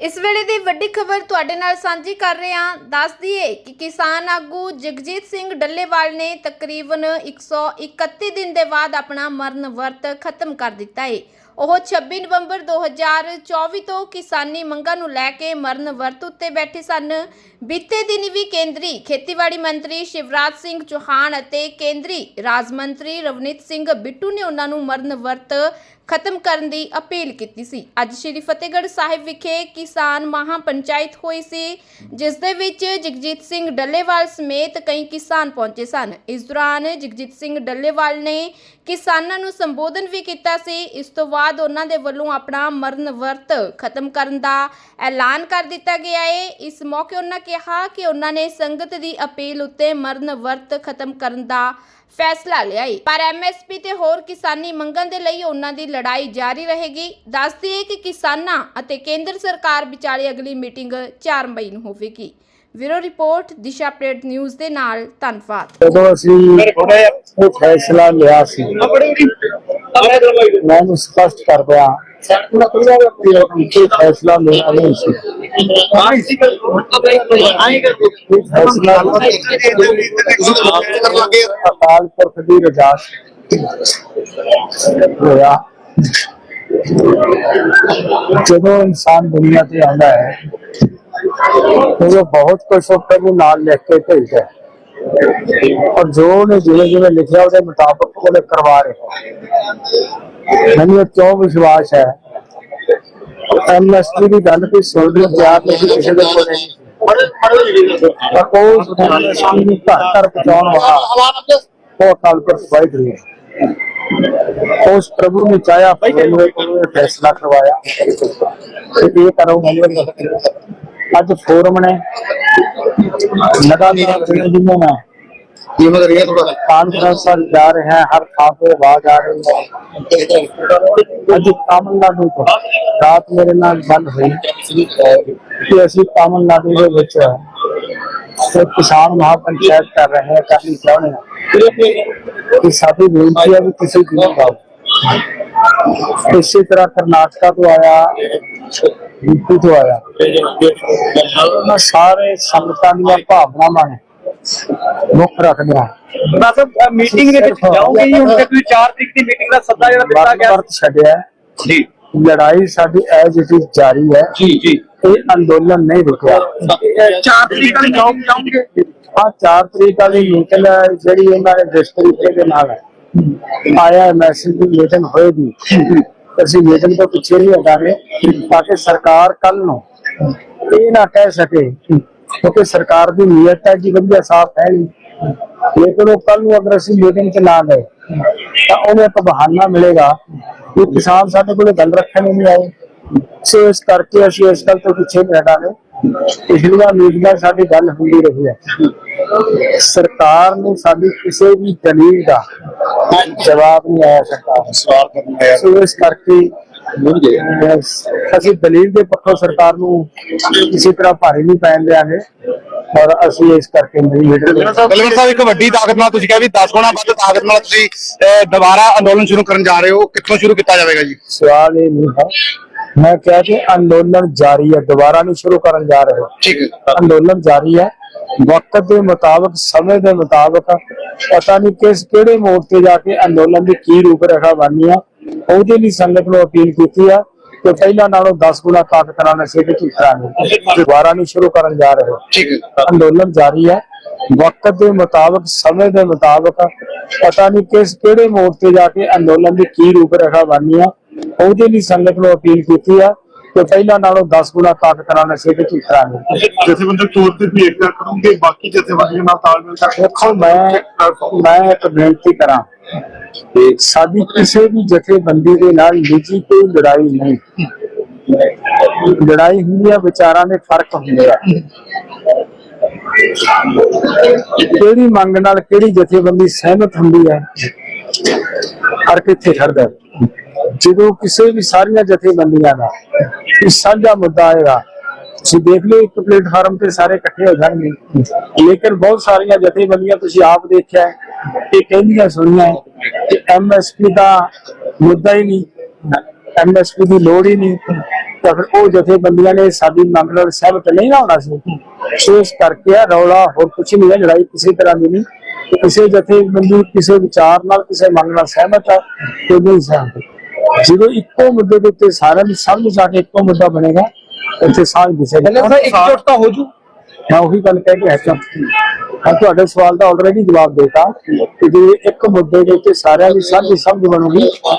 ਇਸ ਵੇਲੇ ਦੀ ਵੱਡੀ ਖਬਰ ਤੁਹਾਡੇ ਨਾਲ ਸਾਂਝੀ ਕਰ ਰਹੇ ਹਾਂ। ਦੱਸ ਦਈਏ ਕਿ ਕਿਸਾਨ ਆਗੂ ਜਗਜੀਤ ਸਿੰਘ ਡੱਲੇਵਾਲ ਨੇ ਤਕਰੀਬਨ 131 ਦਿਨ ਦੇ ਬਾਅਦ ਆਪਣਾ ਮਰਨ ਵਰਤ ਖਤਮ ਕਰ ਦਿੱਤਾ ਹੈ ਉਹ 26 ਨਵੰਬਰ 2024 ਤੋਂ ਕਿਸਾਨੀ ਮੰਗਾਂ ਨੂੰ ਲੈ ਕੇ ਮਰਨ ਵਰਤ ਉੱਤੇ ਬੈਠੇ ਸਨ। ਬੀਤੇ ਦਿਨ ਵੀ ਕੇਂਦਰੀ ਖੇਤੀਬਾੜੀ ਮੰਤਰੀ ਸ਼ਿਵਰਾਜ ਸਿੰਘ ਚੌਹਾਨ ਅਤੇ ਕੇਂਦਰੀ ਰਾਜ ਮੰਤਰੀ ਰਵਨੀਤ ਸਿੰਘ ਬਿੱਟੂ ਨੇ ਉਹਨਾਂ ਨੂੰ ਮਰਨ ਵਰਤ ਖਤਮ ਕਰਨ ਦੀ ਅਪੀਲ ਕੀਤੀ ਸੀ। ਅੱਜ ਸ਼੍ਰੀ ਫਤਿਹਗੜ੍ਹ ਸਾਹਿਬ ਵਿਖੇ ਕਿਸਾਨ ਮਹਾ ਪੰਚਾਇਤ ਹੋਈ ਸੀ, ਜਿਸ ਦੇ ਵਿੱਚ ਜਗਜੀਤ ਸਿੰਘ ਡੱਲੇਵਾਲ ਸਮੇਤ ਕਈ ਕਿਸਾਨ ਪਹੁੰਚੇ ਸਨ। ਇਸ ਦੌਰਾਨ ਜਗਜੀਤ ਸਿੰਘ ਡੱਲੇਵਾਲ ਨੇ ਕਿਸਾਨਾਂ ਨੂੰ ਸੰਬੋਧਨ ਵੀ ਕੀਤਾ ਸੀ। ਇਸ ਤੋਂ ਬਾਅਦ ਉਹਨਾਂ ਦੇ ਵੱਲੋਂ ਆਪਣਾ ਮਰਨ ਵਰਤ ਖਤਮ ਕਰਨ ਦਾ ਐਲਾਨ ਕਰ ਦਿੱਤਾ ਗਿਆ ਹੈ ਇਸ ਮੌਕੇ ਉਹਨਾਂ ਕਿਹਾ ਕਿ ਉਹਨਾਂ ਨੇ ਸੰਗਤ ਦੀ ਅਪੀਲ ਉੱਤੇ ਮਰਨ ਵਰਤ ਖਤਮ ਕਰਨ ਦਾ ਫੈਸਲਾ ਲਿਆ ਹੈ ਪਰ ਐਮਐਸਪੀ ਤੇ ਹੋਰ ਕਿਸਾਨੀ ਮੰਗਾਂ ਦੇ ਲਈ ਉਹਨਾਂ ਦੀ ਲੜਾਈ ਜਾਰੀ ਰਹੇਗੀ। ਦੱਸਦੀ ਹੈ ਕਿ ਕਿਸਾਨਾਂ ਅਤੇ ਕੇਂਦਰ ਸਰਕਾਰ ਵਿਚਾਲੇ ਅਗਲੀ ਮੀਟਿੰਗ 4 ਮਈ ਨੂੰ ਹੋਵੇਗੀ। ਵੀਰੋ ਰਿਪੋਰਟ ਦਿਸ਼ਾ ਅਪਡੇਟ ਨਿਊਜ਼ ਦੇ ਨਾਲ ਧੰਨਵਾਦ। ਜਦੋਂ ਅਸੀਂ ਫੈਸਲਾ ਲਿਆ ਸੀ ਮੈਂ ਇਹਨੂੰ ਸਪਸ਼ਟ ਕਰ ਦਿਆਂ ਕਿ ਇਹ ਫੈਸਲਾ ਮੇਰਾ ਨਹੀਂ ਸੀ ਇਹ ਫੈਸਲਾ ਅਕਾਲ ਪੁਰਖ ਦੀ ਰਜਾ ਹੋਇਆ ਜਦੋਂ ਇਨਸਾਨ ਦੁਨੀਆ ਤੇ ਆਉਂਦਾ ਹੈ ਉਹ ਬਹੁਤ ਕੁਝ ਉਹ ਪ੍ਰਭੂ ਨਾਲ ਲਿਖ ਕੇ ਭੇਜਦਾ ਹੈ ਔਰ ਜੋ ਉਹਨੇ ਜਿਵੇਂ ਜਿਵੇਂ ਲਿਖਿਆ ਉਹਦੇ ਮੁਤਾਬਕ ਉਹਨੇ ਕਰਵਾ ਰਿਹਾ। ਮੈਨੂੰ ਕਿਉਂ ਵਿਸ਼ਵਾਸ ਹੈ? ਐਮਐਸਪੀ ਦੀ ਗੱਲ ਕੋਈ ਸੁਣ ਰਹੀ ਪਿਆਰ ਨਹੀਂ ਕਿਸੇ ਦੇ ਕੋਲ ਨਹੀਂ? ਪਰ ਉਹ ਉਸ ਐਮਐਸਪੀ ਨੂੰ ਘਰ ਘਰ ਪਹੁੰਚਾਉਣ ਵਾਲਾ ਉਹ ਅਕਾਲ ਪੁਰਖ ਵਾਹਿ ਰਹੀ ਹੈ। ਉਸ ਪ੍ਰਭੂ ਨੇ ਚਾਹਿਆ ਮੈਨੂੰ ਫੈਸਲਾ ਕਰਵਾਇਆ। ਕਿ ਇਹ ਕਰੋ, ਮੈਨੂੰ ਅੱਜ ਫੋਰਮ ਨੇ ਲਗਾਤਾਰ ਜਿਵੇਂ ਮੈਂ कीमत रही है थोड़ा ਕਾਨਫਰੰਸ ਜਾ ਰਹੇ ਹੈ ਹਰ ਥਾਂ ਤੇ ਆਵਾਜ਼ ਆ ਰਹੀ ਹੈ ਅੱਜ ਤਾਮਿਲਨਾਡੂ ਤੋਂ ਰਾਤ ਮੇਰੇ ਨਾਲ ਗੱਲ ਹੋਈ ਕਿ ਅਸੀਂ ਤਾਮਿਲਨਾਡੂ ਦੇ ਵਿੱਚ ਇੱਕ ਕਿਸਾਨ ਮਹਾਪੰਚਾਇਤ ਕਰ ਰਹੇ ਹਾਂ ਕਰਨੀ ਚਾਹੁੰਦੇ ਹਾਂ ਕਿ ਸਾਡੀ ਬੇਨਤੀ ਹੈ ਵੀ ਕਿਸੇ ਦੀ ਗਾਓ ਇਸੇ ਤਰ੍ਹਾਂ ਕਰਨਾਟਕਾ ਤੋਂ ਆਇਆ ਯੂਪੀ ਤੋਂ ਆਇਆ। ਉਹਨਾਂ ਸਾਰੇ ਸੰਗਤਾਂ ਦੀਆਂ ਭਾਵਨਾਵਾਂ ਨੇ ਮੁੱਖ ਰੱਖਦਿਆਂ। ਬਸ ਮੀਟਿੰਗ ਦੇ ਵਿੱਚ ਜਾਓਗੇ ਜੀ ਹੁਣ ਤੇ ਤੁਸੀਂ 4 ਤਰੀਕ ਦੀ ਮੀਟਿੰਗ ਦਾ ਸੱਦਾ ਜਿਹੜਾ ਦਿੱਤਾ ਗਿਆ ਵਰਤ ਛੱਡਿਆ ਹੈ। ਜੀ। ਲੜਾਈ ਸਾਡੀ ਐਜ ਇਟ ਇਜ਼ ਜਾਰੀ ਹੈ। ਜੀ ਜੀ। ਇਹ ਅੰਦੋਲਨ ਨਹੀਂ ਰੁਕਿਆ। 4 ਤਰੀਕ ਨੂੰ ਜਾਓ ਜਾਓਗੇ ਆ 4 ਤਰੀਕ ਵਾਲੀ ਮੀਟਿੰਗ ਹੈ ਜਿਹੜੀ ਇਹਨਾਂ ਦੇ ਡਿਸਟ੍ਰਿਕਟ ਦੇ ਨਾਲ ਹੈ। ਆਇਆ ਮੈਸੇਜ ਦੀ ਮੀਟਿੰਗ ਹੋਏਗੀ ਅਸੀਂ ਮੀਟਿੰਗ ਤੋਂ ਪਿੱਛੇ ਨਹੀਂ ਹਟਾਂਗੇ ਤਾਂ ਕਿ ਸਰਕਾਰ ਕੱਲ ਨੂੰ ਇਹ ਨਾ ਕਹਿ ਸਕੇ ਕਿਉਂਕਿ ਸਰਕਾਰ ਦੀ ਨੀਅਤ ਹੈ ਜੀ, ਵਧੀਆ ਸਾਫ਼ ਹੈ ਲੇਕਿਨ ਉਹ ਕੱਲ ਨੂੰ ਅਗਰ ਅਸੀਂ ਮੀਟਿੰਗ ਚ ਨਾ ਗਏ, ਤਾਂ ਉਹਨੇ ਇੱਕ ਬਹਾਨਾ ਮਿਲੇਗਾ ਕਿ ਕਿਸਾਨ ਸਾਡੇ ਕੋਲੇ ਗੱਲ ਰੱਖਣ ਨਹੀਂ ਆਏ। ਸੋ ਇਸ ਕਰਕੇ ਅਸੀਂ ਇਸ ਗੱਲ ਤੋਂ ਪਿੱਛੇ ਨਹੀਂ ਹਟਾਂਗੇ। ਪਿਛਲੀਆਂ ਮੀਟਿੰਗਾਂ ਸਾਡੀ ਗੱਲ ਹੁੰਦੀ ਰਹੀ ਹੈ। ਸਰਕਾਰ ਨੂੰ ਸਾਡੀ ਕਿਸੇ ਵੀ ਦਲੀਲ ਦਾ ਜਵਾਬ ਨਹੀਂ ਆਇਆ ਸਰਕਾਰ ਸਵਾਲ ਕਰਨ ਆਇਆ। ਇਸ ਕਰਕੇ ਅਸੀਂ ਦਲੀਲ ਦੇ ਪੱਖੋਂ ਸਰਕਾਰ ਨੂੰ ਕਿਸੇ ਤਰ੍ਹਾਂ ਭਾਰੀ ਨਹੀਂ ਪੈਣ ਦਿਆਂਗੇ ਔਰ ਅਸੀਂ ਇਸ ਕਰਕੇ ਨਹੀਂ ਬਲਵਿੰਦਰ ਸਾਹਿਬ ਇੱਕ ਵੱਡੀ ਤਾਕਤ ਨਾਲ ਤੁਸੀਂ ਕਿਹਾ ਵੀ 10 ਗੁਣਾ ਵੱਧ ਤਾਕਤ ਨਾਲ ਤੁਸੀਂ ਦੁਬਾਰਾ ਅੰਦੋਲਨ ਸ਼ੁਰੂ ਕਰਨ ਜਾ ਰਹੇ ਹੋ। ਕਿੱਥੋਂ ਸ਼ੁਰੂ ਕੀਤਾ ਜਾਵੇਗਾ ਜੀ? ਸਵਾਲ ਇਹ ਨਹੀਂ ਹੈ ਮੈਂ ਕਿਹਾ ਕਿ ਅੰਦੋਲਨ ਜਾਰੀ ਹੈ ਦੁਬਾਰਾ ਨਹੀਂ ਸ਼ੁਰੂ ਕਰਨ ਜਾ ਰਹੇ। ਠੀਕ ਹੈ। ਅੰਦੋਲਨ ਜਾਰੀ ਹੈ। ਵਕਤ ਦੇ ਮੁਤਾਬਕ ਸਮੇਂ ਦੇ ਮੁਤਾਬਕ ਪਤਾ ਨਹੀਂ ਕਿਸ ਕਿਹੜੇ ਮੋੜ ਤੇ ਜਾ ਕੇ ਅੰਦੋਲਨ ਦੀ ਕੀ ਰੂਪ ਰੇਖਾ ਬਣਨੀ ਆ। ਉਹਦੇ ਲਈ ਸੰਗਤ ਨੂੰ ਅਪੀਲ ਕੀਤੀ ਆ ਕਿ ਪਹਿਲਾਂ ਨਾਲੋਂ 10 ਗੁਣਾ ਤਾਕਤ ਨਾਲ ਅਸੀਂ ਇਹ ਕਰਾਂਗੇ। ਦੁਬਾਰਾ ਨਹੀਂ ਸ਼ੁਰੂ ਕਰਨ ਜਾ ਰਹੇ। ਠੀਕ ਹੈ। ਅੰਦੋਲਨ ਜਾਰੀ ਹੈ। ਵਕਤ ਦੇ ਮੁਤਾਬਕ ਸਮੇਂ ਦੇ ਮੁਤਾਬਕ ਪਤਾ ਨਹੀਂ ਕਿਸ ਕਿਹੜੇ ਮੋੜ ਤੇ ਜਾ ਕੇ ਅੰਦੋਲਨ ਦੀ ਕੀ ਰੂਪ ਰੇਖਾ ਬਣਨੀ ਆ। ਉਹਦੇ ਲਈ ਸੰਗਤ ਨੂੰ ਅਪੀਲ ਕੀਤੀ ਆ ਕਿ ਪਹਿਲਾਂ ਨਾਲੋਂ 10 ਗੁਣਾ ਤਾਕਤ ਨਾਲ ਅਸੀਂ ਇਹ ਕਰਾਂਗੇ ਜਥੇਬੰਦਕ ਤੌਰ ਤੇ ਵੀ ਏਕਤਾ ਕਰੋਗੇ ਬਾਕੀ ਜਥੇਬੰਦੀਆਂ ਨਾਲ ਤਾਲਮੇਲ ਕਰਕੇ ਦੇਖੋ ਮੈਂ ਮੈਂ ਇੱਕ ਬੇਨਤੀ ਕਰਾਂ ਕਿ ਸਾਡੀ ਕਿਸੇ ਵੀ ਜਥੇਬੰਦੀ ਦੇ ਨਾਲ ਨਿੱਜੀ ਕੋਈ ਲੜਾਈ ਨਹੀਂ। ਲੜਾਈ ਹੁੰਦੀ ਆ ਵਿਚਾਰਾਂ ਦੇ ਫ਼ਰਕ ਹੁੰਦੇ ਆ। ਕਿਹੜੀ ਮੰਗ ਨਾਲ ਕਿਹੜੀ ਜਥੇਬੰਦੀ ਸਹਿਮਤ ਹੁੰਦੀ ਹੈ ਹਰ ਕਿੱਥੇ ਖੜਦਾ ਜਦੋਂ ਕਿਸੇ ਵੀ ਸਾਰੀਆਂ ਜਥੇਬੰਦੀਆਂ ਦਾ ਕੋਈ ਸਾਂਝਾ ਮੁੱਦਾ ਆਏਗਾ, ਤੁਸੀਂ ਦੇਖ ਲਓ ਇੱਕ ਪਲੇਟਫਾਰਮ ਤੇ ਸਾਰੇ ਇਕੱਠੇ ਹੋ ਜਾਣਗੇ। ਲੇਕਿਨ ਬਹੁਤ ਸਾਰੀਆਂ ਜਥੇਬੰਦੀਆਂ ਤੁਸੀਂ ਆਪ ਦੇਖਿਆ ਇਹ ਕਹਿੰਦੀਆਂ ਸੁਣੀਆਂ ਕਿ ਐਮਐਸਪੀ ਦਾ ਮੁੱਦਾ ਹੀ ਨਹੀਂ ਐਮਐਸਪੀ ਦੀ ਲੋੜ ਹੀ ਨਹੀਂ। ਤਾਂ ਫਿਰ ਉਹ ਜਥੇਬੰਦੀਆਂ ਨੇ ਸਾਡੀ ਮੰਗ ਨਾਲ ਸਹਿਮਤ ਨਹੀਂ ਨਾ ਹੋਣਾ ਸੀ। ਸੋ ਇਸ ਕਰਕੇ ਆ ਰੌਲਾ ਹੋਰ ਕੁਝ ਨਹੀਂ ਹੈ, ਲੜਾਈ ਕਿਸੇ ਤਰ੍ਹਾਂ ਦੀ ਨਹੀਂ। ਕਿਸੇ ਜਥੇਬੰਦੀ ਕਿਸੇ ਵਿਚਾਰ ਨਾਲ ਕਿਸੇ ਮੰਗ ਨਾਲ ਸਹਿਮਤ ਆ ਤੇ ਨਹੀਂ ਸਹਿਮਤ। ਜਦੋਂ ਇੱਕੋ ਮੁੱਦੇ ਦੇ ਉੱਤੇ ਸਾਰਿਆਂ ਦੀ ਸਮਝ ਆ ਕੇ ਇੱਕੋ ਮੁੱਦਾ ਬਣੇਗਾ ਉੱਥੇ ਸਾਂਝ ਦਿਸੇਗੀ। ਪਹਿਲਾਂ ਤਾਂ ਇਕਜੁੱਟਤਾ ਹੋ ਜੂ। ਮੈਂ ਉਹੀ ਗੱਲ ਕਹਿ ਕੇ ਹਟਾਂ ਮੈਂ ਤੁਹਾਡੇ ਸਵਾਲ ਦਾ ਆਲਰੇਡੀ ਜਵਾਬ ਦੇਤਾ ਕਿ ਜੇ ਇੱਕ ਮੁੱਦੇ ਦੇ ਉੱਤੇ ਸਾਰਿਆਂ ਦੀ ਸਾਂਝੀ ਸਮਝ ਬਣੂਗੀ